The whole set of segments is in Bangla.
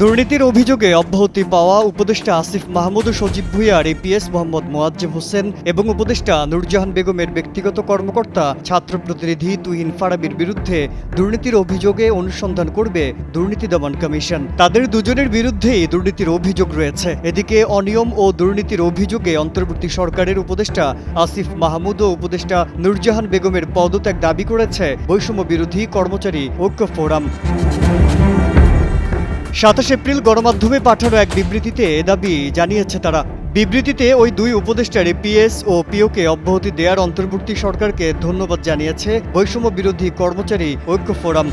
দুর্নীতির অভিযোগে অব্যাহতি পাওয়া উপদেষ্টা আসিফ মাহমুদ ও সজীব ভুইয়ার এপিএস মোহাম্মদ মোয়াজ্জেম হোসেন এবং উপদেষ্টা নুরজাহান বেগমের ব্যক্তিগত কর্মকর্তা, ছাত্র প্রতিনিধি তুহিন ফারাবির বিরুদ্ধে দুর্নীতির অভিযোগে অনুসন্ধান করবে দুর্নীতি দমন কমিশন। তাদের দুজনের বিরুদ্ধেই দুর্নীতির অভিযোগ রয়েছে। এদিকে অনিয়ম ও দুর্নীতির অভিযোগে অন্তর্বর্তী সরকারের উপদেষ্টা আসিফ মাহমুদ ও উপদেষ্টা নুরজাহান বেগমের পদত্যাগ দাবি করেছে বৈষম্য বিরোধী কর্মচারী ঐক্য ফোরাম। সাতাশ এপ্রিল গণমাধ্যমে পাঠানো এক বিবৃতিতে এ দাবি জানিয়েছে তারা। বিবৃতিতে ওই দুই উপদেষ্টার এপিএস ও পিওকে অব্যাহতি দেওয়ার অন্তর্বর্তী সরকারকে ধন্যবাদ জানিয়েছে বৈষম্য বিরোধী কর্মচারী ঐক্য ফোরাম।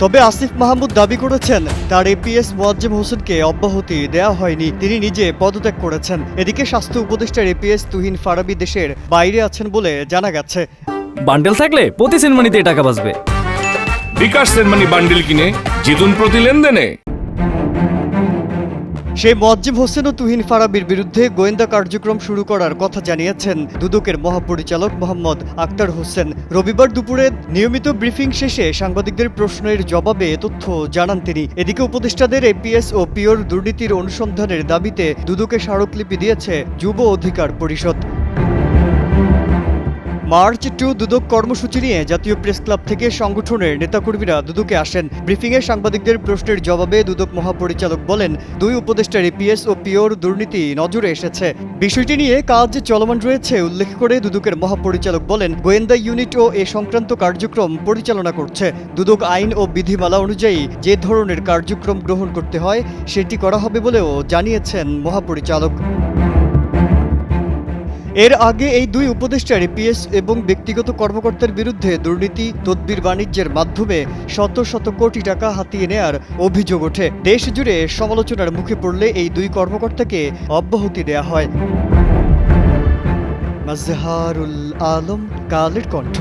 তবে আসিফ মাহমুদ দাবি করেছেন, তার এপিএস মোয়াজ্জেম হোসেনকে অব্যাহতি দেয়া হয়নি, তিনি নিজে পদত্যাগ করেছেন। এদিকে স্বাস্থ্য উপদেষ্টার এপিএস তুহিন ফারাবি দেশের বাইরে আছেন বলে জানা গেছে। বান্ডেল থাকলে প্রতি সেনমানিতে টাকা বাঁচবে। বিকাশ সেনমানি বান্ডিল কিনে জিতুন প্রতি লেনদেনে। সেই মোয়াজ্জিম হোসেন ও তুহিন ফারাবির বিরুদ্ধে গোয়েন্দা কার্যক্রম শুরু করার কথা জানিয়েছেন দুদকের মহাপরিচালক মোহাম্মদ আক্তার হোসেন। রবিবার দুপুরে নিয়মিত ব্রিফিং শেষে সাংবাদিকদের প্রশ্নের জবাবে তথ্য জানান তিনি। এদিকে উপদেষ্টাদের এপিএস ও পিওর দুর্নীতির অনুসন্ধানের দাবিতে দুদকে স্মারকলিপি দিয়েছে যুব অধিকার পরিষদ। মার্চ টু দুদক কর্মসূচি নিয়ে জাতীয় প্রেস ক্লাব থেকে সংগঠনের নেতাকর্মীরা দুদকে আসেন। ব্রিফিংয়ে সাংবাদিকদের প্রশ্নের জবাবে দুদক মহাপরিচালক বলেন, দুই উপদেষ্টার এপিএস ও পিওর দুর্নীতি নজরে এসেছে। বিষয়টি নিয়ে কাজ চলমান রয়েছে উল্লেখ করে দুদকের মহাপরিচালক বলেন, গোয়েন্দা ইউনিট ও এ সংক্রান্ত কার্যক্রম পরিচালনা করছে। দুদক আইন ও বিধিমালা অনুযায়ী যে ধরনের কার্যক্রম গ্রহণ করতে হয়, সেটি করা হবে বলেও জানিয়েছেন মহাপরিচালক। এর আগে এই দুই উপদেষ্টার এপিএস এবং ব্যক্তিগত কর্মকর্তার বিরুদ্ধে দুর্নীতি, তদবির বাণিজ্যের মাধ্যমে শত শত কোটি টাকা হাতিয়ে নেয়ার অভিযোগ ওঠে। দেশ জুড়ে সমালোচনার মুখে পড়লে এই দুই কর্মকর্তাকে অব্যাহতি দেয়া হয়। মাজহারুল আলম, কালের কণ্ঠ।